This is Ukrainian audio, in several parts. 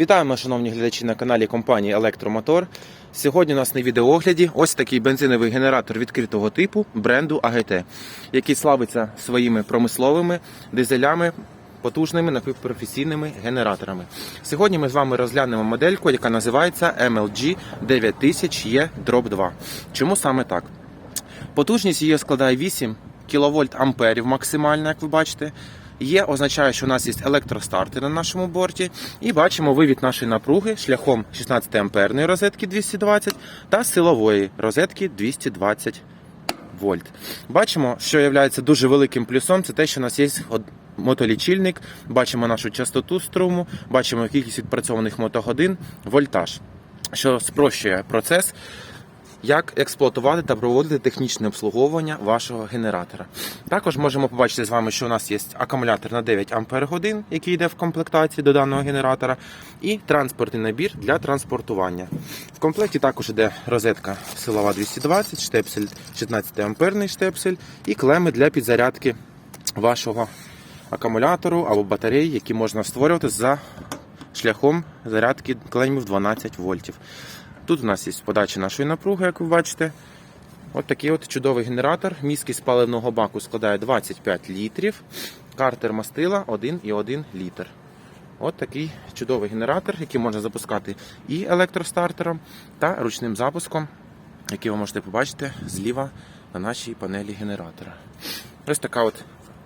Вітаємо, шановні глядачі на каналі компанії Електромотор. Сьогодні у нас на відеоогляді ось такий бензиновий генератор відкритого типу бренду АГТ, який славиться своїми промисловими дизелями, потужними напівпрофесійними генераторами. Сьогодні ми з вами розглянемо модельку, яка називається MLG 9000E 2. Чому саме так? Потужність її складає 8 кВт амперів максимально, як ви бачите. Є, означає, що у нас є електростартер на нашому борті. І бачимо вивід нашої напруги шляхом 16 амперної розетки 220 та силової розетки 220 вольт. Бачимо, що є дуже великим плюсом, це те, що у нас є мотолічильник, бачимо нашу частоту струму, бачимо кількість відпрацьованих мотогодин, вольтаж, що спрощує процес як експлуатувати та проводити технічне обслуговування вашого генератора. Також можемо побачити з вами, що у нас є акумулятор на 9 Ах, який йде в комплектації до даного генератора, і транспортний набір для транспортування. В комплекті також йде розетка силова 220, штепсель 16 амперний штепсель і клеми для підзарядки вашого акумулятору або батареї, які можна створювати за шляхом зарядки клемів 12 вольтів. Тут у нас є подача нашої напруги, як ви бачите. От такий от чудовий генератор. Міськість паливного баку складає 25 літрів. Картер мастила 1,1 літр. От такий чудовий генератор, який можна запускати і електростартером, та ручним запуском, який ви можете побачити зліва на нашій панелі генератора. Ось така от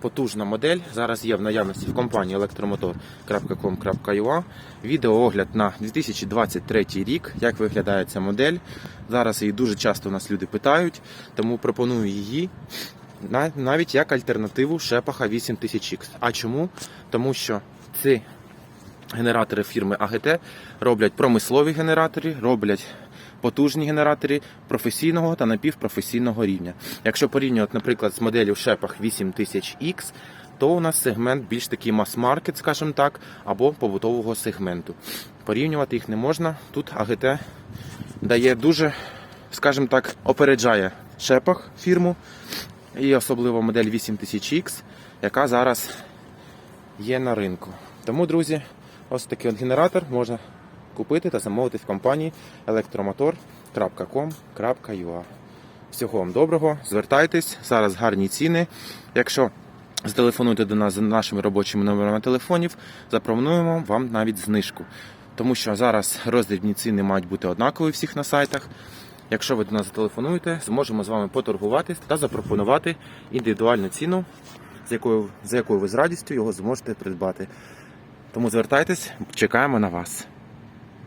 потужна модель. Зараз є в наявності в компанії electromotor.com.ua. Відеоогляд на 2023 рік, як виглядає ця модель. Зараз її дуже часто у нас люди питають, тому пропоную її навіть як альтернативу Шепаха 8000X. А чому? Тому що ці генератори фірми АГТ роблять промислові генератори, роблять потужні генератори професійного та напівпрофесійного рівня. Якщо порівнювати, наприклад, з моделлю в Шепах 8000X, то у нас сегмент більш такий мас-маркет, скажімо так, або побутового сегменту. Порівнювати їх не можна. Тут АГТ дає дуже, скажімо так, опереджає Шепах фірму і особливо модель 8000X, яка зараз є на ринку. Тому, друзі, ось такий от генератор можна купити та замовити в компанії electromotor.com.ua. Всього вам доброго, звертайтесь, зараз гарні ціни. Якщо зателефонуєте до нас за нашими робочими номерами телефонів, запропонуємо вам навіть знижку. Тому що зараз роздрібні ціни мають бути однакові всіх на сайтах. Якщо ви до нас зателефонуєте, зможемо з вами поторгуватись та запропонувати індивідуальну ціну, з якою, за якою ви з радістю його зможете придбати. Тому звертайтесь, чекаємо на вас.